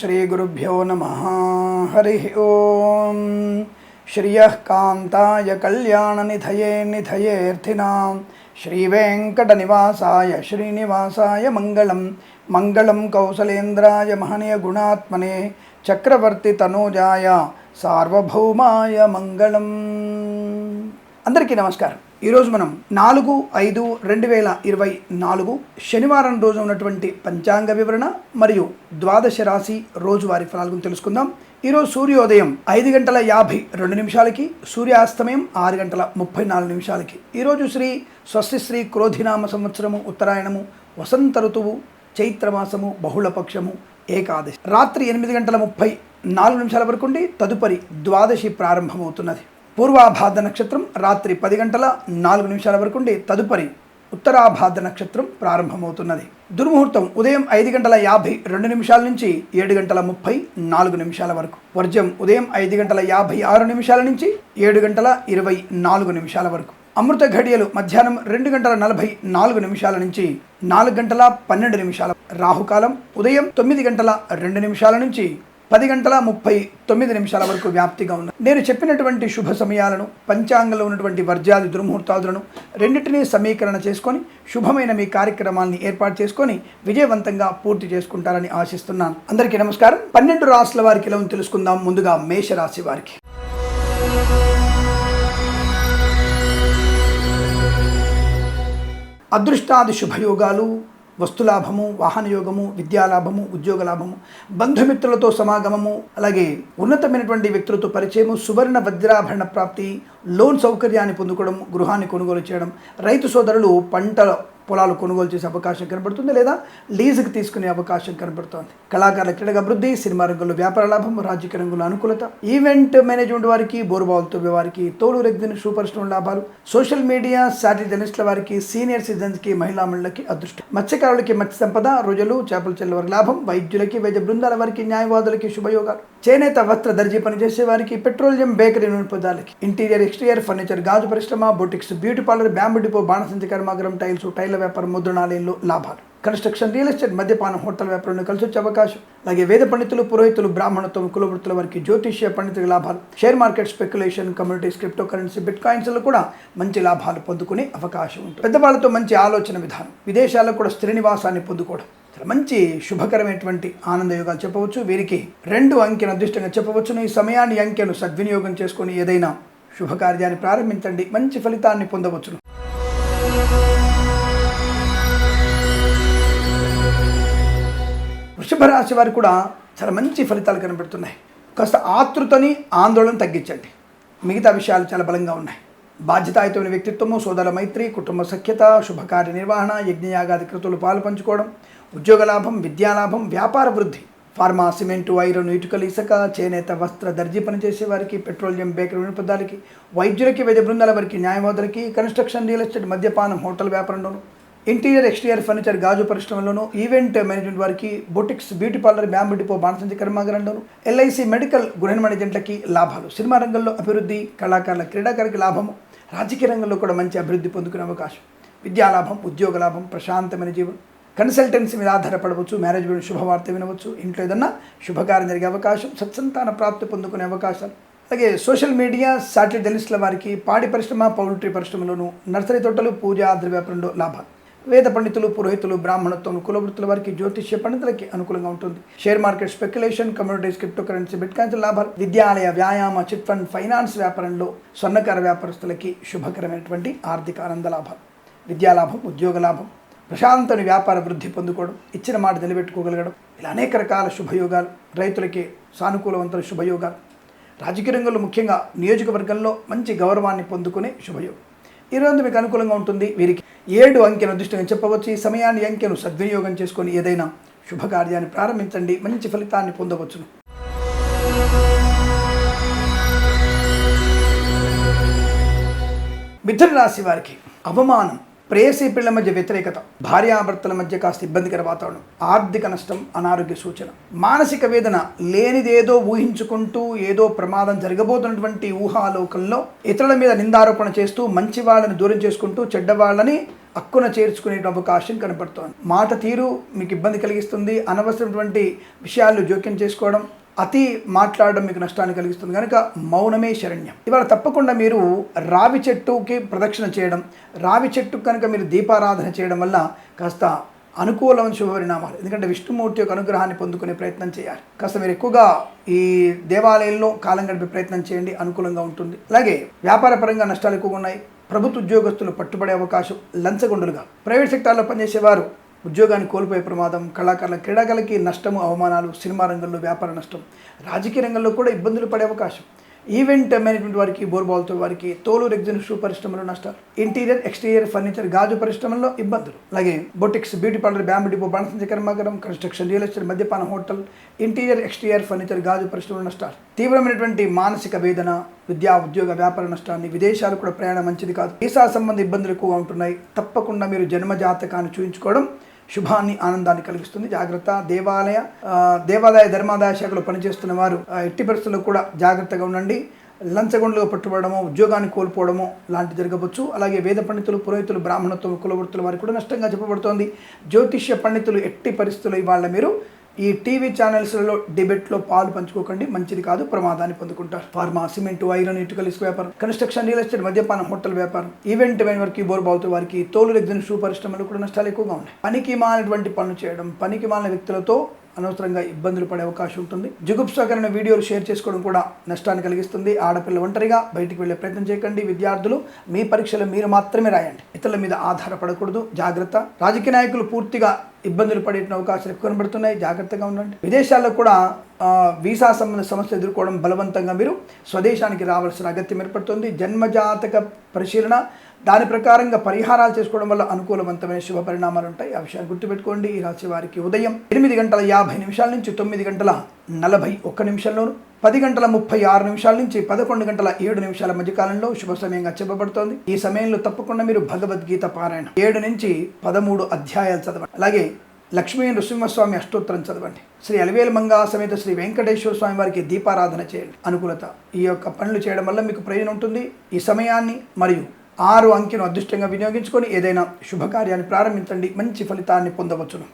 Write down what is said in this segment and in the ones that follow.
శ్రీగురుభ్యో నమ హరి ఓం శ్రియ కాంతాయ కళ్యాణనిధయే నిధయేర్థినాం శ్రీవేంకటనివాసాయ శ్రీనివాసాయ మంగళం మంగళం కౌసలేంద్రాయ మహనీయ గుణాత్మనే చక్రవర్తి తనూజాయ సార్వభౌమాయ మంగళం అందరికీ నమస్కారం. ఈరోజు మనం నాలుగు ఐదు రెండు వేల ఇరవై నాలుగు శనివారం రోజు ఉన్నటువంటి పంచాంగ వివరణ మరియు ద్వాదశ రాశి రోజువారి ఫలాల గురించి తెలుసుకుందాం. ఈరోజు సూర్యోదయం ఐదు గంటల యాభై రెండు నిమిషాలకి సూర్యాస్తమయం ఆరు గంటల ముప్పై నాలుగు నిమిషాలకి. ఈరోజు శ్రీ స్వస్తి శ్రీ క్రోధినామ సంవత్సరము ఉత్తరాయణము వసంత ఋతువు చైత్రమాసము బహుళపక్షము ఏకాదశి. రాత్రి ఎనిమిది గంటల ముప్పై నాలుగు నిమిషాల వరకు ఉండి తదుపరి ద్వాదశి ప్రారంభమవుతున్నది. పూర్వాభాద్ర నక్షత్రం రాత్రి పది గంటల నాలుగు నిమిషాల వరకు ఉండి తదుపరి ఉత్తరాభాద్ర నక్షత్రం ప్రారంభమవుతున్నది. దుర్ముహూర్తం ఉదయం ఐదు గంటల యాభై రెండు నిమిషాల నుంచి ఏడు గంటల ముప్పై నాలుగు నిమిషాల వరకు. వర్జం ఉదయం ఐదు గంటల యాభై ఆరు నిమిషాల నుంచి ఏడు గంటల ఇరవై నాలుగు నిమిషాల వరకు. అమృత ఘడియలు మధ్యాహ్నం రెండు గంటల నలభై నాలుగు నిమిషాల నుంచి నాలుగు గంటల పన్నెండు నిమిషాల రాహుకాలం ఉదయం తొమ్మిది గంటల రెండు నిమిషాల నుంచి పది గంటల ముప్పై తొమ్మిది నిమిషాల వరకు వ్యాప్తిగా ఉంది నేను చెప్పినటువంటి శుభ సమయాలను పంచాంగంలో ఉన్నటువంటి వర్జాది దుర్ముహూర్తాదులను రెండింటినీ సమీకరణ చేసుకొని శుభమైన మీ కార్యక్రమాల్ని ఏర్పాటు చేసుకొని విజయవంతంగా పూర్తి చేసుకుంటారని ఆశిస్తున్నాను. అందరికీ నమస్కారం. పన్నెండు రాసుల వారికి ఎలా తెలుసుకుందాం. ముందుగా మేషరాశి వారికి. అదృష్టాది శుభయోగాలు వస్తులాభము వాహనయోగము విద్యాలాభము ఉద్యోగ లాభము బంధుమిత్రులతో సమాగమము అలాగే ఉన్నతమైనటువంటి వ్యక్తులతో పరిచయము సువర్ణ వజ్రాభరణ ప్రాప్తి లోన్ సౌకర్యాన్ని పొందుకోవడం గృహాన్ని కొనుగోలు చేయడం రైతు సోదరులు పంట పొలాలు కొనుగోలు చేసే అవకాశం కనబడుతుంది లేదా లీజుకి తీసుకునే అవకాశం కనబడుతోంది. కళాకారుల క్రీడగా అభివృద్ధి సినిమా రంగంలో వ్యాపార లాభం రాజకీయ రంగంలో అనుకూలత ఈవెంట్ మేనేజ్మెంట్ వారికి బోరుబావులతో వారికి తోలు రెగ్గిన సూపర్ స్టోన్ లాభాలు సోషల్ మీడియా శాటిలైట్ జర్నలిస్టుల వారికి సీనియర్ సిటిజన్స్కి మహిళా మండలకి అదృష్టం. మత్స్యకారులకి మత్స్య సంపద రోజులు చేపలు చెల్లవారి లాభం వైద్యులకి వైద్య బృందాల వారికి న్యాయవాదులకి శుభయోగాలు. చేనేత వస్త్ర దర్జీ పనిచేసే వారికి పెట్రోలియం బేకరీ నూనె పదాలకి. ఇంటీరియర్ ఎక్స్టీరియర్ ఫర్నిచర్ గాజు పరిశ్రమ boutiques beauty parlour bamboo depot బాణసంచ కర్మాగరం టైల్స్ టైల్ వ్యాపారం ముద్రణాలయంలో లాభాలు. కన్స్ట్రక్షన్ రియల్ ఎస్టేట్ మద్యపానం హోటల్ వ్యాపారంలో కలిసి వచ్చే అవకాశం. అలాగే వేద పండితులు పురోహితులు బ్రాహ్మణత్వం కులవృత్తుల వారికి జ్యోతిష్య పండితుల లాభాలు. Share market speculation communities cryptocurrency bit కాయిన్స్లో కూడా మంచి లాభాలు పొందుకునే అవకాశం ఉంటుంది. పెద్దవాళ్ళతో మంచి ఆలోచన విధానం. విదేశాల్లో కూడా స్త్రీనివాసాన్ని పొందుకోవడం. మంచి శుభకరమైనటువంటి ఆనందయోగాలు చెప్పవచ్చు. వీరికి రెండు అంకెను అదృష్టంగా చెప్పవచ్చును. ఈ సమయాన్ని అంకెను సద్వినియోగం చేసుకొని ఏదైనా శుభకార్యాన్ని ప్రారంభించండి. మంచి ఫలితాన్ని పొందవచ్చును. వృషభ రాశి వారు కూడా చాలా మంచి ఫలితాలు కనబడుతున్నాయి. కాస్త ఆతృతని ఆందోళన తగ్గించండి. మిగతా విషయాలు చాలా బలంగా ఉన్నాయి. బాధ్యతాయుతమైన వ్యక్తిత్వము సోదర మైత్రి కుటుంబ సఖ్యత శుభకార్య నిర్వహణ యజ్ఞయాగాది కృతులు పాలు పంచుకోవడం ఉద్యోగ లాభం విద్యాలాభం వ్యాపార వృద్ధి. ఫార్మా సిమెంటు ఐరన్ ఇటుకలు ఇసుక చేనేత వస్త్ర దర్జీ పనిచేసే వారికి పెట్రోలియం బేకరీ వినపదాలకి వైద్యులకి వైద్య బృందాల వారికి న్యాయవాదులకి కన్స్ట్రక్షన్ రియల్ ఎస్టేట్ మద్యపానం హోటల్ వ్యాపారంలోను ఇంటీరియర్ ఎక్స్టీరియర్ ఫర్నిచర్ గాజు పరిశ్రమలోను ఈవెంట్ మేనేజ్మెంట్ వారికి boutiques beauty parlour bamboo depot బాణసంచి కర్మాగారంలోను ఎల్ఐసి మెడికల్ గృహ మేనేజెంట్లకి లాభాలు. సినిమా రంగంలో అభివృద్ధి కళాకారుల క్రీడాకారికి లాభము. రాజకీయ రంగంలో కూడా మంచి అభివృద్ధి పొందుకునే అవకాశం. విద్యా లాభం ఉద్యోగ లాభం ప్రశాంతమైన జీవనం. కన్సల్టెన్సీ మీద ఆధారపడవచ్చు మేనేజ్మెంట్ శుభవార్త వినవచ్చు ఇంట్లో ఏదన్నా శుభకార్యం జరిగే అవకాశం సత్సంతాన ప్రాప్తి పొందుకునే అవకాశాలు అలాగే సోషల్ మీడియా శాటిలైట్ జర్నలిస్టుల వారికి పాడి పరిశ్రమ పౌల్ట్రీ పరిశ్రమలోను నర్సరీ తోటలు పూజ ఆద్ర వ్యాపారంలో లాభాలు. వేద పండితులు పురోహితులు బ్రాహ్మణత్వం కులవృత్తుల వారికి జ్యోతిష్య పండితులకి అనుకూలంగా ఉంటుంది. Share market speculation communities cryptocurrency bitcoins లాభాలు. విద్యాలయ వ్యాయామ చిట్ ఫండ్ ఫైనాన్స్ వ్యాపారంలో స్వర్ణకార వ్యాపారస్తులకి శుభకరమైనటువంటి ఆర్థిక ఆనంద లాభాలు. విద్యాలాభం ఉద్యోగ లాభం ప్రశాంతని వ్యాపార వృద్ధి పొందుకోవడం ఇచ్చిన మాట నిలబెట్టుకోగలగడం ఇలా అనేక రకాల శుభయోగాలు రైతులకి సానుకూలవంతుల శుభయోగాలు. రాజకీయ రంగంలో ముఖ్యంగా నియోజకవర్గంలో మంచి గౌరవాన్ని పొందుకునే శుభయోగం. ఈ రోజు మీకు అనుకూలంగా ఉంటుంది వీరికి ఏడు అంకెను అదృష్టంగా చెప్పవచ్చు. ఈ సమయాన్ని అంకెను సద్వినియోగం చేసుకొని ఏదైనా శుభకార్యాన్ని ప్రారంభించండి మంచి ఫలితాన్ని పొందవచ్చును. మిథున రాశి వారికి అవమానం ప్రేయసీ పిల్లల మధ్య వ్యతిరేకత భార్యాభర్తల మధ్య కాస్త ఇబ్బందికర వాతావరణం ఆర్థిక నష్టం అనారోగ్య సూచన మానసిక వేదన లేనిదేదో ఊహించుకుంటూ ఏదో ప్రమాదం జరగబోతున్నటువంటి ఊహాలోకంలో ఇతరుల మీద నిందారోపణ చేస్తూ మంచి వాళ్ళని దూరం చేసుకుంటూ చెడ్డవాళ్ళని అక్కున చేర్చుకునే అవకాశం కనపడుతోంది. మాట తీరు మీకు ఇబ్బంది కలిగిస్తుంది. అనవసరమైనటువంటి విషయాలు జోక్యం చేసుకోవడం అతి మాట్లాడడం మీకు నష్టాన్ని కలిగిస్తుంది. కనుక మౌనమే శరణ్యం. ఇవాళ తప్పకుండా మీరు రావి చెట్టుకి ప్రదక్షిణ చేయడం రావి చెట్టు కనుక మీరు దీపారాధన చేయడం వల్ల కాస్త అనుకూలమైన శుభపరిణామాలు. ఎందుకంటే విష్ణుమూర్తి యొక్క అనుగ్రహాన్ని పొందుకునే ప్రయత్నం చేయాలి. కాస్త మీరు ఎక్కువగా ఈ దేవాలయంలో కాలం గడిపే ప్రయత్నం చేయండి అనుకూలంగా ఉంటుంది. అలాగే వ్యాపార పరంగా నష్టాలు ఎక్కువగా ఉన్నాయి. ప్రభుత్వ ఉద్యోగస్తులు పట్టుబడే అవకాశం లంచగొండలుగా. ప్రైవేట్ సెక్టార్లో పనిచేసేవారు ఉద్యోగాన్ని కోల్పోయే ప్రమాదం కళాకారుల క్రీడాకారులకి నష్టము అవమానాలు సినిమా రంగంలో వ్యాపార నష్టం రాజకీయ రంగంలో కూడా ఇబ్బందులు పడే అవకాశం. ఈవెంట్ మేనేజ్మెంట్ వారికి బోర్బాల్తో వారికి తోలు రెగ్జిన్ షూ పరిశ్రమలో నష్టాలు. ఇంటీరియర్ ఎక్స్టీరియర్ ఫర్నిచర్ గాజు పరిశ్రమల్లో ఇబ్బందులు. అలాగే boutiques beauty parlour bamboo depot బాణసంచ కర్మాగారం కన్స్ట్రక్షన్ రియల్ ఎస్టేట్ మద్యపాన హోటల్ ఇంటీరియర్ ఎక్స్టీరియర్ ఫర్నిచర్ గాజు పరిశ్రమలో నష్టాలు. తీవ్రమైనటువంటి మానసిక వేదన విద్యా ఉద్యోగ వ్యాపార నష్టాన్ని విదేశాలు కూడా ప్రయాణం మంచిది కాదు. వీసా సంబంధ ఇబ్బందులు ఎక్కువగా ఉంటున్నాయి. తప్పకుండా మీరు జన్మ జాతకాన్ని చూపించుకోవడం శుభాన్ని ఆనందాన్ని కలిగిస్తుంది. జాగ్రత్త. దేవాలయ దేవాలయ దేవాదాయ ధర్మాదాయ శాఖలో పనిచేస్తున్న వారు ఎట్టి పరిస్థితుల్లో కూడా జాగ్రత్తగా ఉండండి. లంచగొండలుగా పట్టుబడము ఉద్యోగాన్ని కోల్పోవడము లాంటి జరగవచ్చు. అలాగే వేద పండితులు పురోహితులు బ్రాహ్మణత్వం కులవృత్తుల వారికి కూడా నష్టంగా చెప్పబడుతోంది. జ్యోతిష్య పండితులు ఎట్టి పరిస్థితులు ఇవాళ మీరు ఈ టీవీ ఛానల్స్లలో డిబేట్లో పాలు పంచుకోకండి మంచిది కాదు ప్రమాదాన్ని పొందుకుంటారు. ఫార్మా సిమెంట్ ఐరన్ ఇటుకలు ఇసుక వ్యాపారం కన్స్ట్రక్షన్ రియల్ ఎస్టేట్ మద్యపానం హోటల్ వ్యాపారం ఈవెంట్ వైన్ వారికి బోర్బావుతో వారికి తోలు రెగ్జిన్ షూ పరిశ్రమలు కూడా నష్టాలు ఎక్కువగా ఉన్నాయి. పనికి మాలినటువంటి పనులు చేయడం పనికి మాలిన వ్యక్తులతో అనవసరంగా ఇబ్బందులు పడే అవకాశం ఉంటుంది. జుగుప్సాకరణ వీడియోలు షేర్ చేసుకోవడం కూడా నష్టాన్ని కలిగిస్తుంది. ఆడపిల్ల ఒంటరిగా బయటికి వెళ్ళే ప్రయత్నం చేయకండి విద్యార్థులు. మీ పరీక్షలు మీరు మాత్రమే రాయండి. ఇతరుల మీద ఆధారపడకూడదు. జాగ్రత్త. రాజకీయ నాయకులు పూర్తిగా ఇబ్బందులు పడే అవకాశాలు ఎక్కువ కనబడుతున్నాయి. జాగ్రత్తగా ఉండండి. విదేశాల్లో కూడా వీసా సంబంధ సమస్యలు ఎదుర్కోవడం బలవంతంగా మీరు స్వదేశానికి రావాల్సిన అగత్యం ఏర్పడుతుంది. జన్మజాతక పరిశీలన దాని ప్రకారంగా పరిహారాలు చేసుకోవడం వల్ల అనుకూలవంతమైన శుభ పరిణామాలు ఉంటాయి. ఆ విషయాన్ని గుర్తుపెట్టుకోండి. ఈ రాశి వారికి ఉదయం ఎనిమిది గంటల యాభై నిమిషాల నుంచి తొమ్మిది గంటల నలభై ఒక్క నిమిషంలోను పది గంటల ముప్పై ఆరు నిమిషాల నుంచి పదకొండు గంటల ఏడు నిమిషాల మధ్య కాలంలో శుభ సమయంగా చెప్పబడుతోంది. ఈ సమయంలో తప్పకుండా మీరు భగవద్గీత పారాయణ ఏడు నుంచి పదమూడు అధ్యాయాలు చదవండి. అలాగే లక్ష్మీ నృసింహస్వామి అష్టోత్తరం చదవండి. శ్రీ అలివేలు మంగా సమేత శ్రీ వెంకటేశ్వర స్వామి వారికి దీపారాధన చేయండి. అనుకూలత ఈ యొక్క పనులు చేయడం వల్ల మీకు ప్రయోజనం ఉంటుంది. ఈ సమయాన్ని మరియు ఆరు అంకెను అదృష్టంగా వినియోగించుకొని ఏదైనా శుభకార్యాన్ని ప్రారంభించండి. మంచి ఫలితాన్ని పొందవచ్చును.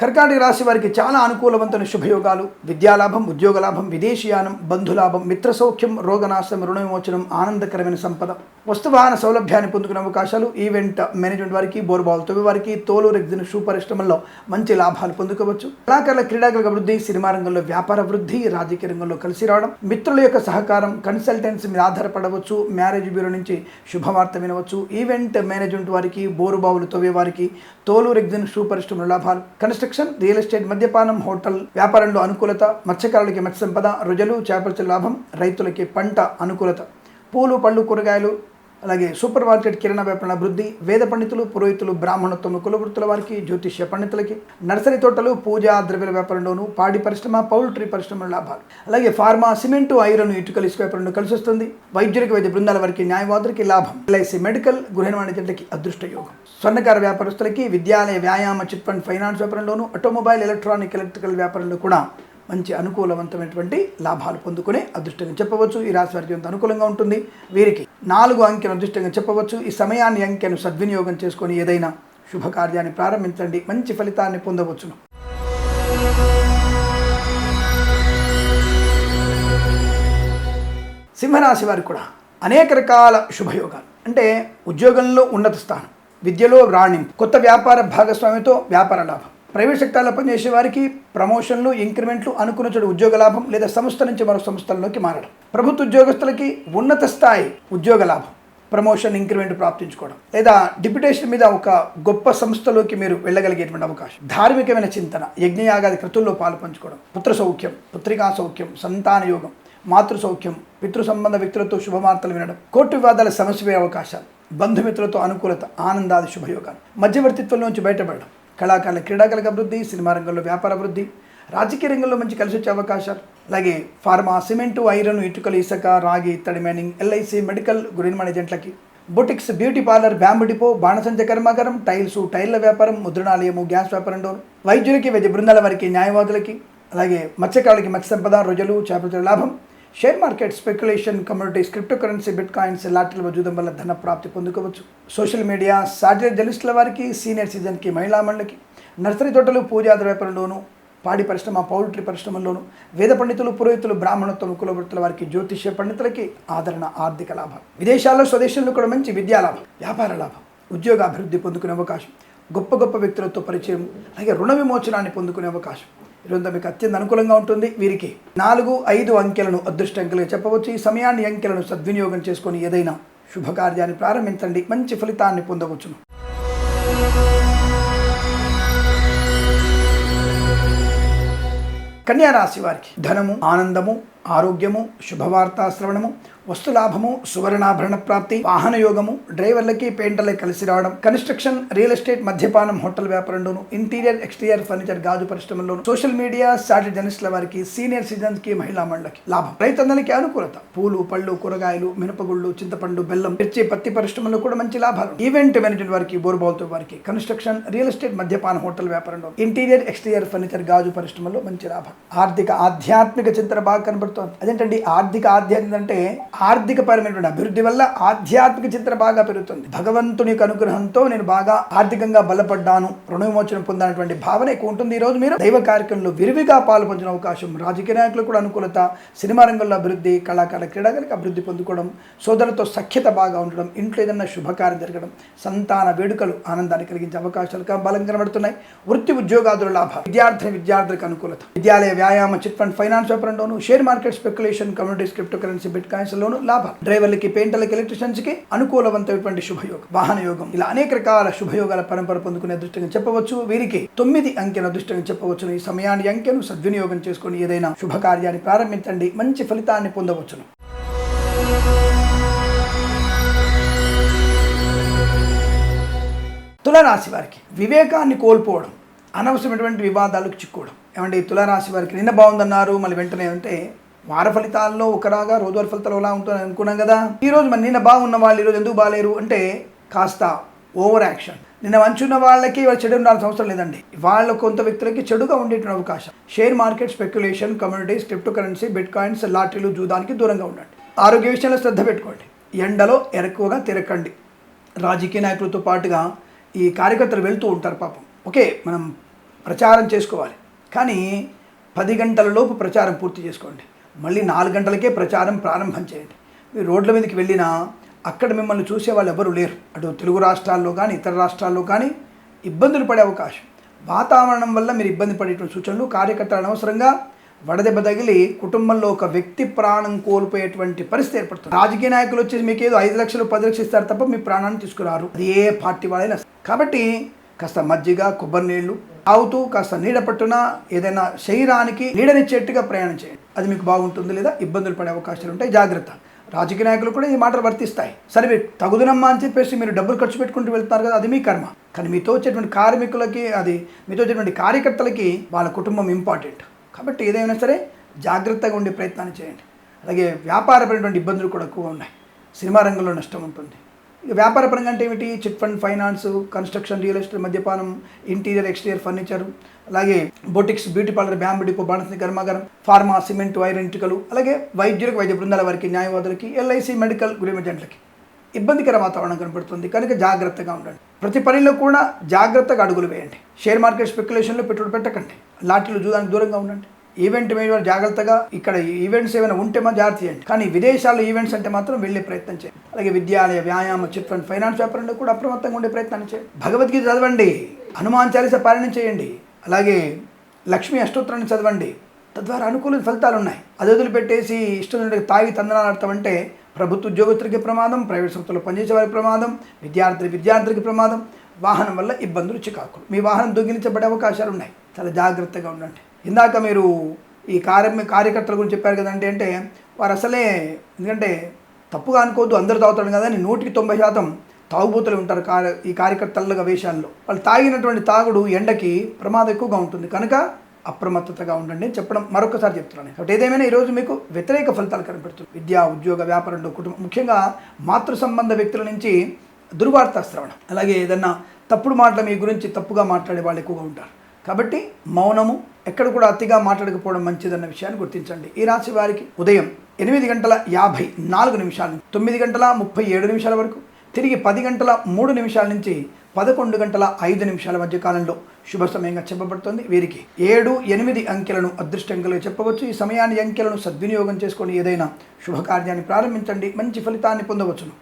కర్కాటక రాశి వారికి చాలా అనుకూలవంతమైన శుభయోగాలు. విద్యాలాభం ఉద్యోగ లాభం విదేశీయానం బంధులాభం మిత్రసౌఖ్యం రోగనాశనం రుణవిమోచనం ఆనందకరమైన సంపద. వస్తువాహన సౌలభ్యాన్ని పొందుకునే అవకాశాలు ఈవెంట్ మేనేజ్మెంట్ వారికి బోర్బాల్ తొవి వారికి తోలు రెగ్జిన్ షూ పరిశ్రమల్లో మంచి లాభాలు పొందుకోవచ్చు. కళాకారుల క్రీడాకుల అభివృద్ధి సినిమా రంగంలో వ్యాపార వృద్ధి రాజకీయ రంగంలో కలిసి రావడం మిత్రుల యొక్క సహకారం కన్సల్టెన్సీ మీద ఆధారపడవచ్చు మ్యారేజ్ బ్యూరో నుంచి శుభవార్త వినవచ్చు. ఈవెంట్ మేనేజ్మెంట్ వారికి బోరుబావులు తొవే వారికి తోలు రెగ్జిన్ షూ పరిశ్రమల లాభాలు. కన్స్ట్రక్షన్ రియల్ ఎస్టేట్ మద్యపానం హోటల్ వ్యాపారంలో అనుకూలత మత్స్యకారులకి మత్స్య సంపద రుజలు చేపల లాభం రైతులకి పంట అనుకూలత. పూలు పళ్ళు కూరగాయలు అలాగే సూపర్ మార్కెట్ కిరణ వ్యాపార అభివృద్ధి వేద పండితులు పురోహితులు బ్రాహ్మణోత్తమ కులవృత్తుల వారికి జ్యోతిష్య పండితులకి నర్సరీ తోటలు పూజా ద్రవ్యాల వ్యాపారంలోను పాడి పరిశ్రమ పౌల్ట్రీ పరిశ్రమల లాభాలు. అలాగే ఫార్మా సిమెంటు ఐరన్ ఇటుకలు ఇసుక వ్యాపారంలో కలిసి వస్తుంది. వైద్యులకు వైద్య బృందాల వారికి న్యాయవాదులకి లాభం. ఎల్ఐసి మెడికల్ గృహ వాణిజ్యులకి అదృష్ట యోగం. స్వర్ణకార వ్యాపారస్తులకి విద్యాలయ వ్యాయామ చిట్ ఫండ్ ఫైనాన్స్ వ్యాపారంలోను ఆటోమొబైల్ ఎలక్ట్రానిక్ ఎలక్ట్రికల్ వ్యాపారంలో కూడా మంచి అనుకూలవంతమైనటువంటి లాభాలు పొందుకునే అదృష్టంగా చెప్పవచ్చు. ఈ రాశి వారికి ఎంత అనుకూలంగా ఉంటుంది? వీరికి నాలుగు అంకెను అదృష్టంగా చెప్పవచ్చు. ఈ సమయాన్ని అంకెను సద్వినియోగం చేసుకొని ఏదైనా శుభకార్యాన్ని ప్రారంభించండి. మంచి ఫలితాన్ని పొందవచ్చును. సింహరాశి వారికి కూడా అనేక రకాల శుభయోగాలు. అంటే ఉద్యోగంలో ఉన్నత స్థానం విద్యలో రాణింపు కొత్త వ్యాపార భాగస్వామితో వ్యాపార లాభం ప్రైవేట్ సెక్టార్లో పనిచేసే వారికి ప్రమోషన్లు ఇంక్రిమెంట్లు అనుకున్న చోటు ఉద్యోగ లాభం లేదా సంస్థ నుంచి మరో సంస్థల్లోకి మారడం. ప్రభుత్వ ఉద్యోగస్తులకి ఉన్నత స్థాయి ఉద్యోగ లాభం ప్రమోషన్ ఇంక్రిమెంట్ ప్రాప్తించుకోవడం లేదా డిప్యుటేషన్ మీద ఒక గొప్ప సంస్థలోకి మీరు వెళ్ళగలిగేటువంటి అవకాశం. ధార్మికమైన చింతన యజ్ఞయాగాది కృతుల్లో పాలు పంచుకోవడం పుత్ర సౌఖ్యం పుత్రికా సౌఖ్యం సంతాన యోగం మాతృ సౌఖ్యం పితృ సంబంధ వ్యక్తులతో శుభవార్తలు వినడం కోర్టు వివాదాల సమస్య అవకాశాలు బంధుమిత్రులతో అనుకూలత ఆనందాది శుభయోగాలు మధ్యవర్తిత్వం నుంచి బయటపడడం కళాకారుల క్రీడాకలకు అభివృద్ధి సినిమా రంగంలో వ్యాపార అభివృద్ధి రాజకీయ రంగంలో మంచి కలిసి వచ్చే అవకాశాలు. అలాగే ఫార్మా సిమెంటు ఐరన్ ఇటుకలు ఇసుక రాగి ఇత్తడి మైనింగ్ ఎల్ఐసి మెడికల్ గురిన్మాన్ ఏజెంట్లకి. Boutiques beauty parlour bamboo depot బాణసంచ కర్మాగారం టైల్స్ టైర్ల వ్యాపారం ముద్రణాలయము గ్యాస్ వ్యాపారం డోర్ వైద్యులకి వైద్య బృందాల వారికి న్యాయవాదులకి అలాగే మత్స్యకారులకి మత్స్య సంపద రొజలు చేపల లాభం share market speculation communities cryptocurrency bitcoins లాటరీల వజూదం వల్ల ధన ప్రాప్తి పొందుకోవచ్చు. సోషల్ మీడియా సాటిలైట్ జర్నలిస్టుల వారికి సీనియర్ సిటిజన్కి మహిళా మండలికి నర్సరీ తోటలు పూజాది వ్యాపారంలోను పాడి పరిశ్రమ పౌల్ట్రీ పరిశ్రమల్లోను వేద పండితులు పురోహితులు బ్రాహ్మణత్వం కులవృత్తుల వారికి జ్యోతిష్య పండితులకి ఆదరణ ఆర్థిక లాభం. విదేశాల్లో స్వదేశంలో కూడా మంచి విద్యా లాభం వ్యాపార లాభం ఉద్యోగ అభివృద్ధి పొందుకునే అవకాశం గొప్ప గొప్ప వ్యక్తులతో పరిచయం అలాగే రుణ విమోచనాన్ని పొందుకునే అవకాశం. ఈరోజు మీకు అత్యంత అనుకూలంగా ఉంటుంది. వీరికి నాలుగు ఐదు అంకెలను అదృష్ట అంకెలుగా చెప్పవచ్చు. ఈ సమయాన్ని అంకెలను సద్వినియోగం చేసుకొని ఏదైనా శుభకార్యాన్ని ప్రారంభించండి. మంచి ఫలితాన్ని పొందవచ్చును. కన్యారాశి వారికి ధనము ఆనందము ఆరోగ్యము శుభవార్తా శ్రవణము వస్తులాభము సువర్ణాభరణ ప్రాప్తి వాహన యోగము డ్రైవర్లకి పెయింటర్లకి కలిసి రావడం కన్స్ట్రక్షన్ రియల్ ఎస్టేట్ మద్యపానం హోటల్ వ్యాపారంలోను ఇంటీరియర్ ఎక్స్టీరియర్ ఫర్నిచర్ గాజు పరిశ్రమలోను సోషల్ మీడియా సాటి జర్నలిస్టుల వారికి సీనియర్ సిటిజన్స్కి మహిళా మండలికి లాభం. రైతన్నలకి అనుకూలత. పూలు పళ్ళు కూరగాయలు మినపగుళ్ళు చింతపండు బెల్లం మిర్చి పత్తి పరిశ్రమలో కూడా మంచి లాభాలు. ఈవెంట్ మేనేజ్మెంట్ వారికి బోర్బాల్తో వారికి కన్స్ట్రక్షన్ రియల్ ఎస్టేట్ మద్యపాన హోటల్ వ్యాపారంలో ఇంటీరియర్ ఎక్స్టీరియర్ ఫర్నిచర్ గాజు పరిశ్రమలో మంచి లాభం. ఆర్థిక ఆధ్యాత్మిక చింతన బాగా కనబడుతోంది. అదేంటండి? ఆర్థిక ఆధ్యాత్మిక అంటే ఆర్థిక పరమైనటువంటి అభివృద్ధి వల్ల ఆధ్యాత్మిక చింతన బాగా పెరుగుతుంది. భగవంతుని యొక్క అనుగ్రహంతో నేను బాగా ఆర్థికంగా బలపడ్డాను రుణ విమోచన పొందనటువంటి భావన ఎక్కువ ఉంటుంది. ఈ రోజు మీరు దైవ కార్యక్రమంలో విరివిగా పాల్పొందిన అవకాశం రాజకీయ నాయకులకు కూడా అనుకూలత సినిమా రంగంలో అభివృద్ధి కళాకారుల క్రీడాకారులకు అభివృద్ధి పొందుకోవడం సోదరులతో సఖ్యత బాగా ఉండడం ఇంట్లో ఏదైనా శుభకార్యం జరగడం సంతాన వేడుకలు ఆనందాన్ని కలిగించే అవకాశాలు బలం కనబడుతున్నాయి. వృత్తి ఉద్యోగాదుల లాభాలు విద్యార్థిని విద్యార్థులకు అనుకూలత. విద్యాలయ వ్యాయామ chit fund finance వ్యాపారంలోను share market speculation communities cryptocurrency bitcoins లోను లాభాలు. డ్రైవర్లకి పెయింటర్లకి ఎలక్ట్రిషియన్స్కి అనుకూలవంతమైనటువంటి శుభయోగం వాహన యోగం. ఇలా అనేక రకాల శుభయోగాల పరంపర పొందుకునే అదృష్టంగా చెప్పవచ్చు. వీరికి తొమ్మిది అంకెన దృష్టిగా చెప్పవచ్చును. ఈ సమయాన్ని అంకెను సద్వినియోగం చేసుకుని ఏదైనా శుభకార్యాన్ని ప్రారంభించండి. మంచి ఫలితాన్ని పొందవచ్చును. తులరాశి వారికి వివేకాన్ని కోల్పోవడం అనవసరమైనటువంటి వివాదాలకు చిక్కుకోవడం. ఏమంటే తులరాశి వారికి నిన్న బాగుందన్నారు మళ్ళీ వెంటనే అంటే వార ఫలితాల్లో ఒకలాగా రోజువారి ఫలితాలు ఎలా ఉంటుంది అనుకున్నాం కదా. ఈరోజు మరి నిన్న బాగున్న వాళ్ళు ఈరోజు ఎందుకు బాగాలేరు అంటే కాస్త ఓవర్ యాక్షన్. నిన్న మంచున్న వాళ్ళకి వాళ్ళు చెడు ఉండాల్సిన అవసరం లేదండి. వాళ్ళ కొంత వ్యక్తులకి చెడుగా ఉండేటువంటి అవకాశం. Share market speculation communities cryptocurrency bitcoins లాటరీలు జూదానికి దూరంగా ఉండండి. ఆరోగ్య విషయంలో శ్రద్ధ పెట్టుకోండి. ఎండలో ఎక్కువగా తిరగండి రాజకీయ నాయకులతో పాటుగా ఈ కార్యకర్తలు వెళ్తూ ఉంటారు పాపం. ఓకే మనం ప్రచారం చేసుకోవాలి. కానీ పది గంటల లోపు ప్రచారం పూర్తి చేసుకోండి. మళ్ళీ నాలుగు గంటలకే ప్రచారం ప్రారంభం చేయండి. మీరు రోడ్ల మీదకి వెళ్ళినా అక్కడ మిమ్మల్ని చూసే వాళ్ళు ఎవరు లేరు. అటు తెలుగు రాష్ట్రాల్లో కానీ ఇతర రాష్ట్రాల్లో కానీ ఇబ్బందులు పడే అవకాశం. వాతావరణం వల్ల మీరు ఇబ్బంది పడేటువంటి సూచనలు కార్యకర్తలు అనవసరంగా వడదెబ్బ తగిలి కుటుంబంలో ఒక వ్యక్తి ప్రాణం కోల్పోయేటువంటి పరిస్థితి ఏర్పడుతుంది. రాజకీయ నాయకులు వచ్చేసి మీకు ఏదో ఐదు లక్షలు పది లక్షలు ఇస్తారు తప్ప మీ ప్రాణాన్ని తీసుకురారు. అది ఏ పార్టీ వాళ్ళైనా కాబట్టి కాస్త మజ్జిగ కొబ్బరి నీళ్ళు తాగుతూ కాస్త నీడ పట్టున ఏదైనా శరీరానికి నీడనిచ్చేట్టుగా ప్రయాణం చేయండి. అది మీకు బాగుంటుంది లేదా ఇబ్బందులు పడే అవకాశాలు ఉంటాయి జాగ్రత్త. రాజకీయ నాయకులు కూడా ఈ మాటలు వర్తిస్తాయి. సరే మీరు తగుదనమ్మా అని చెప్పేసి మీరు డబ్బులు ఖర్చు పెట్టుకుంటూ వెళ్తున్నారు కదా అది మీ కర్మ. కానీ మీతో వచ్చేటువంటి కార్మికులకి అది మీతో వచ్చేటువంటి కార్యకర్తలకి వాళ్ళ కుటుంబం ఇంపార్టెంట్ కాబట్టి ఏదైనా సరే జాగ్రత్తగా ఉండే ప్రయత్నాన్ని చేయండి. అలాగే వ్యాపారపరమైనటువంటి ఇబ్బందులు కూడా ఎక్కువ ఉన్నాయి. సినిమా రంగంలో నష్టం ఉంటుంది. వ్యాపార పరంగా అంటే ఏమిటి? Chit fund finance construction real estate మద్యపానం ఇంటీరియర్ ఎక్స్టీరియర్ ఫర్నిచర్ అలాగే boutiques beauty parlour bamboo depot బాణసి కర్మాగారం ఫార్మా సిమెంట్ వైర్ ఇంటికలు అలాగే వైద్యులకు వైద్య బృందాల వారికి న్యాయవాదులకి ఎల్ఐసి మెడికల్ గురిమెజెంట్లకి ఇబ్బందికర వాతావరణం కనబడుతుంది. కనుక జాగ్రత్తగా ఉండండి. ప్రతి పనిలో కూడా జాగ్రత్తగా అడుగులు వేయండి. షేర్ మార్కెట్ స్పెక్యులేషన్లో పెట్టుబడి పెట్టకండి. లాటరీలు చూడడానికి దూరంగా ఉండండి. ఈవెంట్ మీద జాగ్రత్తగా ఇక్కడ ఈవెంట్స్ ఏమైనా ఉంటే మాత్రం జాగ్రత్త చేయండి. కానీ విదేశాల్లో ఈవెంట్స్ అంటే మాత్రం వెళ్ళే ప్రయత్నం చేయండి. అలాగే విద్యాలయ వ్యాయామ చిట్ ఫండ్ ఫైనాన్స్ వ్యాపారంలో కూడా అప్రమత్తంగా ఉండే ప్రయత్నాన్ని చేయండి. భగవద్గీత చదవండి. హనుమాన్ చాలీస పాలన చేయండి. అలాగే లక్ష్మీ అష్టోత్తరాన్ని చదవండి. తద్వారా అనుకూల ఫలితాలు ఉన్నాయి. అది వదిలిపెట్టేసి ఇష్టం తాగి తందనాలు ఆడతామంటే ప్రభుత్వ ఉద్యోగస్తులకి ప్రమాదం ప్రైవేట్ సంస్థలో పనిచేసే వారికి ప్రమాదం విద్యార్థి విద్యార్థులకి ప్రమాదం వాహనం వల్ల ఇబ్బందులు చికాకులు. మీ వాహనం దొంగిలించబడే అవకాశాలు ఉన్నాయి. చాలా జాగ్రత్తగా ఉండండి. ఇందాక మీరు ఈ కార్య కార్యకర్తల గురించి చెప్పారు కదండి అంటే వారు అసలే ఎందుకంటే తప్పుగా అనుకోవద్దు అందరూ తాగుతాడు కదా అని నూటికి తొంభై శాతం తాగుబోతులు ఉంటారు కార్య ఈ కార్యకర్తలుగా వేషాల్లో. వాళ్ళు తాగినటువంటి తాగుడు ఎండకి ప్రమాదం ఎక్కువగా ఉంటుంది. కనుక అప్రమత్తతగా ఉండండి చెప్పడం మరొకసారి చెప్తున్నాను. కాబట్టి ఏదేమైనా ఈరోజు మీకు వ్యతిరేక ఫలితాలు కనపడుతుంది విద్య ఉద్యోగ వ్యాపారంలో కుటుంబం ముఖ్యంగా మాతృ సంబంధ వ్యక్తుల నుంచి దుర్వార్త శ్రవణం. అలాగే ఏదన్నా తప్పుడు మాటలు మీ గురించి తప్పుగా మాట్లాడే వాళ్ళు ఎక్కువగా ఉంటారు. కాబట్టి మౌనము ఎక్కడ కూడా అతిగా మాట్లాడకపోవడం మంచిదన్న విషయాన్ని గుర్తించండి. ఈ రాశి వారికి ఉదయం ఎనిమిది గంటల యాభై నాలుగు నిమిషాల నుంచి తొమ్మిది గంటల ముప్పై ఏడు నిమిషాల వరకు తిరిగి పది గంటల మూడు నిమిషాల నుంచి పదకొండు గంటల ఐదు నిమిషాల మధ్య కాలంలో శుభ సమయంగా చెప్పబడుతుంది. వీరికి ఏడు ఎనిమిది అంకెలను అదృష్టంగా చెప్పవచ్చు. ఈ సమయాన్ని అంకెలను సద్వినియోగం చేసుకొని ఏదైనా శుభకార్యాన్ని ప్రారంభించండి. మంచి ఫలితాన్ని పొందవచ్చును.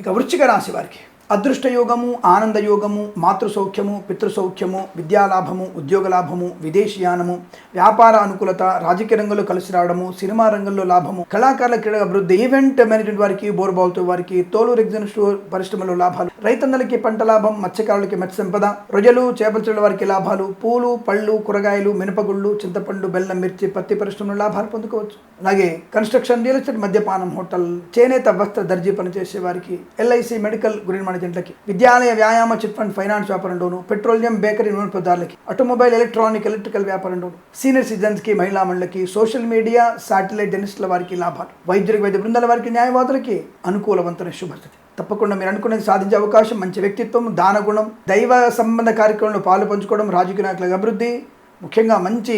ఇక వృశ్చిక రాశి వారికి అదృష్టయోగము ఆనందయోగము మాతృసౌఖ్యము సౌఖ్యము పితృసౌఖ్యము విద్యాలాభము ఉద్యోగ లాభము విదేశీయానము వ్యాపార అనుకూలత రాజకీయ రంగంలో కలిసి రావడము సినిమా రంగంలో లాభము కళాకారుల క్రీడ అభివృద్ధి ఈవెంట్ మేనేజ్మెంట్ వారికి బోర్బాల్తో వారికి తోలు రెగ్జన్ స్టోర్ పరిశ్రమలో లాభాలు రైతన్నలకి పంట లాభం మత్స్యకారులకి మత్స్య సంపద రొయ్యలు చేపల చెరువుల వారికి లాభాలు పూలు పళ్ళు కూరగాయలు మినపగుళ్ళు చింతపండు బెల్లం మిర్చి పత్తి పరిశ్రమలో లాభాలు పొందుకోవచ్చు. అలాగే కన్స్ట్రక్షన్ రియల్ ఎస్టేట్ మద్యపానం హోటల్ చేనేత వస్త్ర దర్జీ పనిచేసే వారికి ఎల్ఐసి మెడికల్ గురి ప్రజలకి విద్యాలయ వ్యాయామ చిట్ ఫండ్ ఫైనాన్స్ వ్యాపారంలోను పెట్రోలియం బేకరీ నూనె పదార్థాలకి ఆటోమొబైల్ ఎలక్ట్రానిక్ ఎలక్ట్రికల్ వ్యాపారంలోను సీనియర్ సిటిజన్స్కి మహిళా మండలికి సోషల్ మీడియా శాటిలైట్ జర్నలిస్టుల వారికి లాభాలు. వైద్యులకు వైద్య బృందాల వారికి న్యాయవాదులకి అనుకూలవంతమైన శుభస్థితి తప్పకుండా మీరు అనుకున్నది సాధించే అవకాశం మంచి వ్యక్తిత్వం దానగుణం దైవ సంబంధ కార్యక్రమంలో పాలు పంచుకోవడం రాజకీయ నాయకుల అభివృద్ధి ముఖ్యంగా మంచి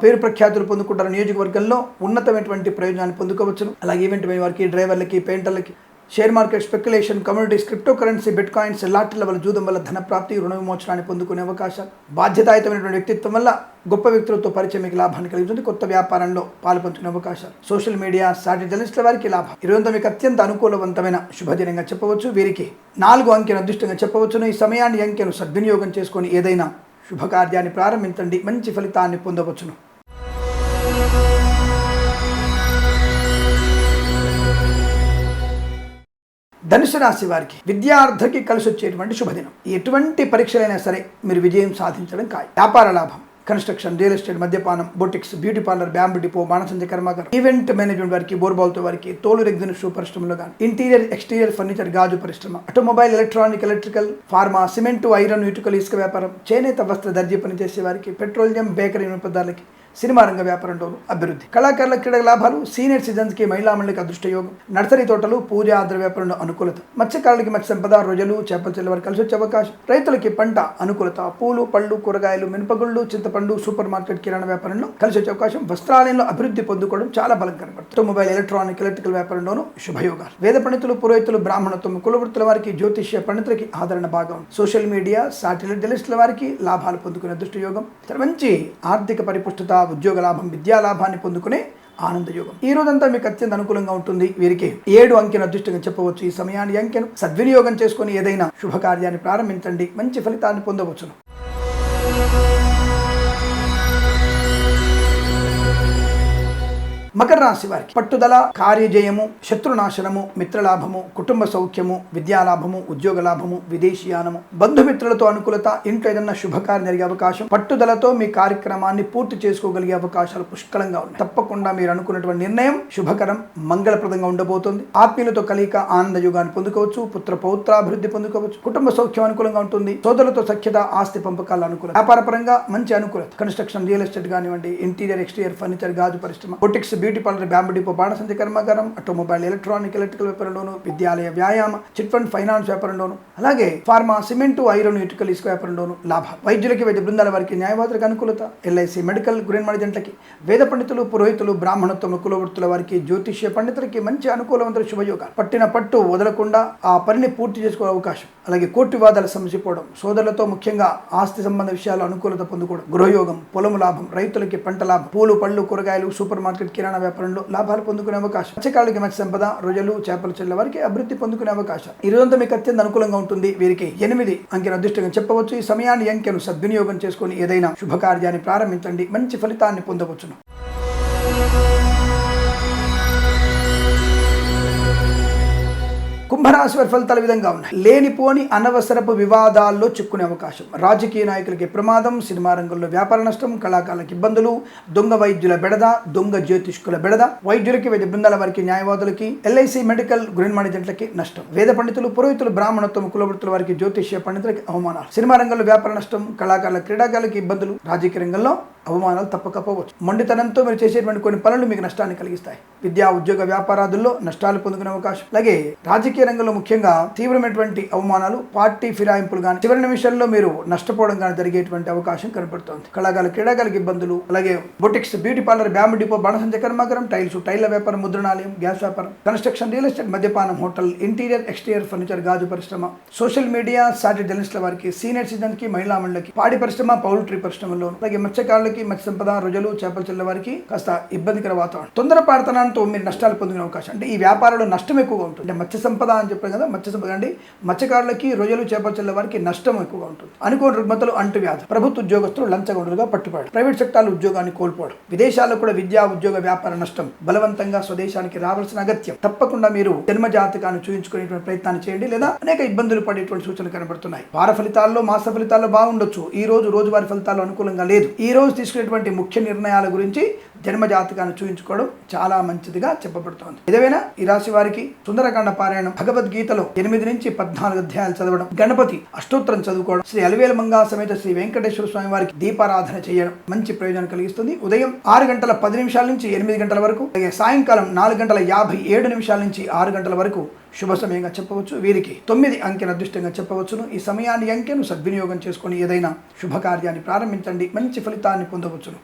పేరు ప్రఖ్యాతులు పొందుకుంటారు నియోజకవర్గంలో ఉన్నతమైనటువంటి ప్రయోజనాన్ని పొందుకోవచ్చును. అలాగే ఈవెంట్ వారికి డ్రైవర్లకి పెయింటర్లకి share market speculation communities cryptocurrency bitcoins లాటర్ల వల్ల జూదం వల్ల ధన ప్రాప్తి రుణ విమోచనాన్ని పొందుకునే అవకాశాలు. బాధ్యతాయుతమైనటువంటి వ్యక్తిత్వం వల్ల గొప్ప వ్యక్తులతో పరిచయం మీకు లాభాన్ని కలిగిస్తుంది కొత్త వ్యాపారంలో పాలు పంచుకునే అవకాశాలు. సోషల్ మీడియా సాటి జర్నలిస్టుల వారికి లాభం. ఇరవై మీకు అత్యంత అనుకూలవంతమైన శుభదినంగా చెప్పవచ్చు. వీరికి నాలుగు అంకెను అదృష్టంగా చెప్పవచ్చును. ఈ సమయాన్ని అంకెను సద్వినియోగం చేసుకొని ఏదైనా శుభకార్యాన్ని ప్రారంభించండి. మంచి ఫలితాన్ని పొందవచ్చును. ధనుసు రాశి వారికి విద్యార్థికి కలిసి వచ్చేటువంటి శుభదినం. ఎటువంటి పరీక్షలైనా సరే మీరు విజయం సాధించడం ఖాయం. వ్యాపార లాభం కన్స్ట్రక్షన్ రియల్ ఎస్టేట్ మద్యపానం boutiques beauty parlour bamboo depot మానసంజ కర్మాగారం ఈవెంట్ మేనేజ్మెంట్ వారికి బోర్బాల్తో వారికి తోలు రెగ్జిన్ షూ పరిశ్రమలో కానీ ఇంటీరియర్ ఎక్స్టీరియర్ ఫర్నిచర్ గాజు పరిశ్రమ automobile electronic electrical pharma cement iron ఇటుకలు ఇసుక వ్యాపారం చేనేత వస్త్ర దర్జీ పనిచేసే వారికి పెట్రోలియం బేకరీ పదార్థాలకి సినిమా రంగ వ్యాపారంలోను అభివృద్ధి. కళాకారుల క్రీడల లాభాలు సీనియర్ సిటిజన్స్కి మహిళా మండలికి అదృష్ట యోగం నర్సరీ తోటలు పూజ ఆద్ర వ్యాపారంలో అనుకూలత. మత్స్యకారులకి మత్స్య సంపద రొయ్యలు చేపల చెల్లె వారు కలిసి వచ్చే అవకాశం. రైతులకి పంట అనుకూలత. పూలు పళ్ళు కూరగాయలు మినపగుళ్ళు చింతపండు సూపర్ మార్కెట్ కిరాణా వ్యాపారంలో కలిసి వచ్చే అవకాశం. వస్త్రాలయంలో అభివృద్ధి పొందుకోవడం చాలా బలం కనబడుతుంది. ఆటోమొబైల్ ఎలక్ట్రానిక్ ఎలక్ట్రికల్ వ్యాపారంలోను శుభయోగాలు. వేద పండితులు పురోహితులు బ్రాహ్మణత్వం కులవృత్తుల వారికి జ్యోతిష్య పండితులకి ఆదరణ భాగం. సోషల్ మీడియా సాటిలైట్ జర్నలిస్టుల వారికి లాభాలు పొందుకునే అదృష్ట యోగం. మంచి ఆర్థిక పరిపుష్టత ఉద్యోగ లాభం విద్యా లాభాన్ని పొందుకునే ఆనంద యోగం. ఈ రోజంతా మీకు అత్యంత అనుకూలంగా ఉంటుంది. వీరికి ఏడు అంకెను అదృష్టంగా చెప్పవచ్చు. ఈ సమయాన్ని అంకెను సద్వినియోగం చేసుకుని ఏదైనా శుభకార్యాన్ని ప్రారంభించండి. మంచి ఫలితాన్ని పొందవచ్చును. మకర రాశి వారికి పట్టుదల కార్యజయము శత్రునాశనము మిత్రలాభము కుటుంబ సౌఖ్యము విద్యాలాభము ఉద్యోగ లాభము విదేశీయానము బంధుమిత్రులతో అనుకూలత ఇంట్లో ఏదన్నా శుభకార్యం జరిగే అవకాశం పట్టుదలతో మీ కార్యక్రమాన్ని పూర్తి చేసుకోగలిగే అవకాశాలు పుష్కలంగా ఉన్నాయి. తప్పకుండా మీరు అనుకున్నటువంటి నిర్ణయం శుభకరం మంగళప్రదంగా ఉండబోతుంది. ఆత్మీయులతో కలిక ఆనంద యుగాన్ని పొందుకోవచ్చు పుత్ర పౌత్రాభివృద్ధి పొందుకోవచ్చు కుటుంబ సౌఖ్యం అనుకూలంగా ఉంటుంది సోదరులతో సఖ్యత ఆస్తి పంపకాల అనుకూలత వ్యాపారపరంగా మంచి అనుకూలత కన్స్ట్రక్షన్ రియల్ ఎస్టేట్ కానివ్వండి ఇంటీరియర్ ఎక్స్టీరియర్ ఫర్నిచర్ గాజు పరిశ్రమ boutiques beauty parlour bamboo depot బాణసంచ కర్మాగారం ఆటోమొబైల్ ఎలక్ట్రానిక్ ఎలక్ట్రికల్ వ్యాపారంలోను విద్యాలయ వ్యాయామ చిట్ ఫండ్ ఫైనాన్స్ వ్యాపారంలోను అలాగే ఫార్మా సిమెంట్ ఐరన్ ఇటుకలు ఇసుక వ్యాపారంలోను లాభ. వైద్యులకి వైద్య బృందాల వారికి న్యాయవాదులకు అనుకూలత. ఎల్ఐసి మెడికల్ గురిన్ మేనేజెంట్లకి వేద పండితులు పురోహితులు బ్రాహ్మణత్వం కులవృత్తుల వారికి జ్యోతిష్య పండితులకి మంచి అనుకూలవంతుల శుభయోగాలు. పట్టిన పట్టు వదలకుండా ఆ పనిని పూర్తి చేసుకోవే అవకాశం. అలాగే కోర్టు వివాదాలు సమసిపోవడం సోదరులతో ముఖ్యంగా ఆస్తి సంబంధ విషయాలు అనుకూలత పొందుకోవడం గృహయోగం పొలము లాభం రైతులకి పంట లాభం పూలు పళ్ళు కూరగాయలు సూపర్ మార్కెట్ కిరాణా వ్యాపారంలో లాభాలు పొందుకునే అవకాశం. మత్స్యకారులకి మత్స్య సంపద రొయ్యలు చేపల చెల్లె వారికి అభివృద్ధి పొందుకునే అవకాశం. ఈ రోజంతా మీకు అత్యంత అనుకూలంగా ఉంటుంది. వీరికి ఎనిమిది అంకెను అదృష్టంగా చెప్పవచ్చు. ఈ సమయాన్ని అంకెను సద్వినియోగం చేసుకొని ఏదైనా శుభకార్యాన్ని ప్రారంభించండి. మంచి ఫలితాన్ని పొందవచ్చును. కుంభరాశి వారి ఫలితాల విధంగా ఉన్నాయి. లేనిపోని అనవసరపు వివాదాల్లో చిక్కునే అవకాశం. రాజకీయ నాయకులకి ప్రమాదం సినిమా రంగంలో వ్యాపార నష్టం కళాకారులకు ఇబ్బందులు దొంగ వైద్యుల బెడద దొంగ జ్యోతిష్కుల బెడద వైద్యులకి వైద్య బృందాల వారికి న్యాయవాదులకి ఎల్ఐసి మెడికల్ గృహ మేనేజెంట్లకి నష్టం. వేద పండితులు పురోహితులు బ్రాహ్మణత్వం కులవృత్తుల వారికి జ్యోతిష్య పండితులకి అవమానాలు. సినిమా రంగంలో వ్యాపార నష్టం కళాకారుల క్రీడాకారులకి ఇబ్బందులు రాజకీయ రంగంలో అవమానాలు తప్పకపోవచ్చు. మొండితనంతో మీరు చేసేటువంటి కొన్ని పనులు మీకు నష్టాన్ని కలిగిస్తాయి. విద్యా ఉద్యోగ వ్యాపారాదుల్లో నష్టాలు పొందుకునే అవకాశం. అలాగే రాజకీయ రంగంలో ముఖ్యంగా తీవ్రమైనటువంటి అవమానాలు పార్టీ ఫిరాయింపులు కానీ చివరి నిమిషంలో మీరు నష్టపోవడం కానీ జరిగేటువంటి అవకాశం కనపడుతోంది. కళాకారులు క్రీడాకారులకు ఇబ్బందులు అలాగే boutiques beauty parlour bamboo depot బాణసంచ కర్మాగారం టైల్స్ టైల్ల వ్యాపారం ముద్రణాలయం గ్యాస్ వ్యాపారం కన్స్ట్రక్షన్ రియల్ ఎస్టేట్ మద్యపానం హోటల్ ఇంటీరియర్ ఎక్స్టీరియర్ ఫర్నిచర్ గాజు పరిశ్రమ సోషల్ మీడియా సాటి జర్నలిస్టుల వారికి సీనియర్ సిటిజన్కి మహిళా మండలికి పాడి పరిశ్రమ పౌల్ట్రీ పరిశ్రమలో అలాగే మత్స్యకారులకి మత్స్య సంపద రొజలు చేపల చెల్ల వారికి కాస్త ఇబ్బందికర వాతావరణం. తొందరపాడుతనంతో మీరు నష్టాలు పొందిన అవకాశం. అంటే ఈ వ్యాపారంలో నష్టం ఎక్కువగా ఉంటుంది. అంటే మత్స్య సంపద అని చెప్పారు కదా మత్స్య సంపద అండి. మత్స్యకారులకి రొయ్యలు చేపల వారికి నష్టం ఎక్కువగా ఉంటుంది. అనుకోని రుగ్మతలు అంటువ్యాధి. ప్రభుత్వ ఉద్యోగస్తులు లంచగొండలుగా పట్టుబడి ప్రైవేట్ సెక్టార్లు ఉద్యోగాన్ని కోల్పోవడం. విదేశాల్లో కూడా విద్యా ఉద్యోగ వ్యాపార నష్టం బలవంతంగా స్వదేశానికి రావాల్సిన అగత్యం. తప్పకుండా మీరు జన్మ జాతకాన్ని చూపించుకునేటువంటి ప్రయత్నాన్ని చేయండి లేదా అనేక ఇబ్బందులు పడేటువంటి సూచనలు కనబడుతున్నాయి. వార ఫలితాల్లో మాస ఫలితాల్లో బాగుండొచ్చు. ఈ రోజు రోజువారి ఫలితాలు అనుకూలంగా లేదు. ఈ రోజు తీసుకునేటువంటి ముఖ్య నిర్ణయాల గురించి జన్మజాతకాన్ని చూపించుకోవడం చాలా మంచిదిగా చెప్పబడుతోంది. ఏదైనా ఈ రాశి వారికి సుందరకాండ పారాయణం భగవద్గీతలో ఎనిమిది నుంచి పద్నాలుగు అధ్యాయాలు చదవడం గణపతి అష్టోత్తరం చదువుకోవడం శ్రీ అలివేల మంగా సమేత శ్రీ వెంకటేశ్వర స్వామి వారికి దీపారాధన చేయడం మంచి ప్రయోజనం కలిగిస్తుంది. ఉదయం ఆరు గంటల పది నిమిషాల నుంచి ఎనిమిది గంటల వరకు అలాగే సాయంకాలం నాలుగు గంటల యాభై ఏడు నిమిషాల నుంచి ఆరు గంటల వరకు శుభ సమయంగా చెప్పవచ్చు. వీరికి తొమ్మిది అంకెను అదృష్టంగా చెప్పవచ్చును. ఈ సమయాన్ని అంకెను సద్వినియోగం చేసుకుని ఏదైనా శుభకార్యాన్ని ప్రారంభించండి. మంచి ఫలితాన్ని పొందవచ్చును.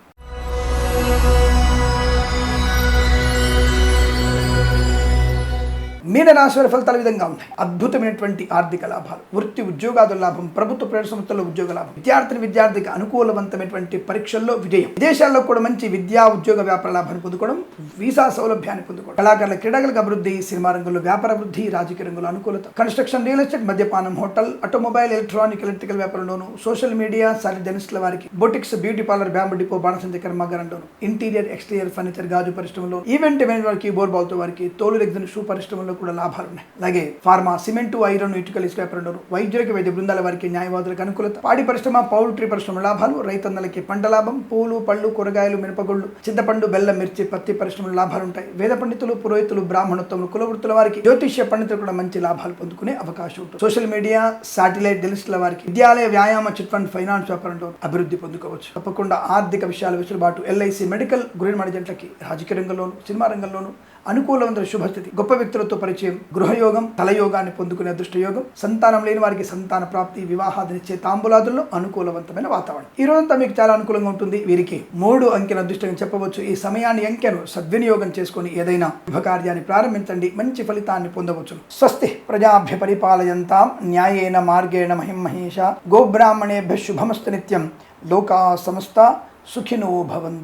మీన రాశి వారి విధంగా ఉన్నాయి. అద్భుతమైనటువంటి ఆర్థిక లాభాలు వృత్తి ఉద్యోగాదుల లాభం ప్రభుత్వ ప్రైవేట్ సంస్థల్లో ఉద్యోగ లాభం విద్యార్థిని విద్యార్థికి అనుకూలవంతమైనటువంటి పరీక్షల్లో విజయం విదేశాల్లో కూడా మంచి విద్యా ఉద్యోగ వ్యాపార లాభాన్ని పొందుకోవడం వీసా సౌలభ్యాన్ని పొందుకోవడం. కళాకారుల క్రీడలకు అభివృద్ధి సినిమా రంగంలో వ్యాపార వృద్ధి రాజకీయ రంగంలో అనుకూలత. కన్స్ట్రక్షన్ రియల్ ఎస్టేట్ మద్యపానం హోటల్ ఆటోమొబైల్ ఎలక్ట్రానిక్ ఎలక్ట్రికల్ వ్యాపారంలోను సోషల్ మీడియా సారి జర్నలిస్టుల వారికి boutiques beauty parlour bamboo depot బాణసంచ కర్మాగారంలోను ఇంటీరియర్ ఎక్స్టీరియర్ ఫర్నిచర్ గాజు పరిశ్రమలో ఈవెంట్ మేనేజ్ వారికి బోర్బాల్తో వారికి తోలు రెగ్జిన్ షూ పరిశ్రమలో కూడా లాభాలు ఉన్నాయి. అలాగే ఫార్మా సిమెంటు ఐరన్ ఇటుకలు ఇసుక వ్యాపారంలో వైద్యులకు వైద్య బృందాల వారికి న్యాయవాదులకు అనుకూలత. పాడి పరిశ్రమ పౌల్ట్రీ పరిశ్రమ లాభాలు రైతన్నలకి పంట లాభం పూలు పళ్ళు కూరగాయలు మినపగుళ్ళు చింతపండు బెల్లం మిర్చి పత్తి పరిశ్రమలు లాభాలు ఉంటాయి. వేద పండితులు పురోహితులు బ్రాహ్మణత్వములు కులవృత్తుల వారికి జ్యోతిష్య పండితులు కూడా మంచి లాభాలు పొందుకునే అవకాశం ఉంటుంది. సోషల్ మీడియా సాటిలైట్ జర్నలిస్టుల వారికి విద్యాలయ వ్యాయామ చిట్ ఫండ్ ఫైనాన్స్ వ్యాపారంలో అభివృద్ధి పొందుకోవచ్చు. తప్పకుండా ఆర్థిక విషయాల వెసులుబాటు ఎల్ఐసి మెడికల్ గృహ మేనేజెంట్లకి రాజకీయ రంగంలోను సినిమా రంగంలోను అనుకూలమైన శుభస్థితి. గొప్ప వ్యక్తులతో పరిచయం గృహయోగం తలయోగాన్ని పొందుకునే అదృష్టయోగం సంతానం లేని వారికి సంతాన ప్రాప్తి వివాహాదనిచ్చే తాంబూలాదుల్లో అనుకూలవంతమైన వాతావరణం. ఈ రోజంతా మీకు చాలా అనుకూలంగా ఉంటుంది. వీరికి మూడు అంకెన అదృష్టంగా చెప్పవచ్చు. ఈ సమయాన్ని అంకెను సద్వినియోగం చేసుకుని ఏదైనా శుభకార్యాన్ని ప్రారంభించండి. మంచి ఫలితాన్ని పొందవచ్చు స్వస్తి ప్రజాభ్య పరిపాలయంతాం. న్యాయేన మార్గేణ మహిం మహేష గోబ్రాహ్మణేభ్య శుభమస్తు నిత్యం. లోకా సమస్త సుఖినో భవంతు.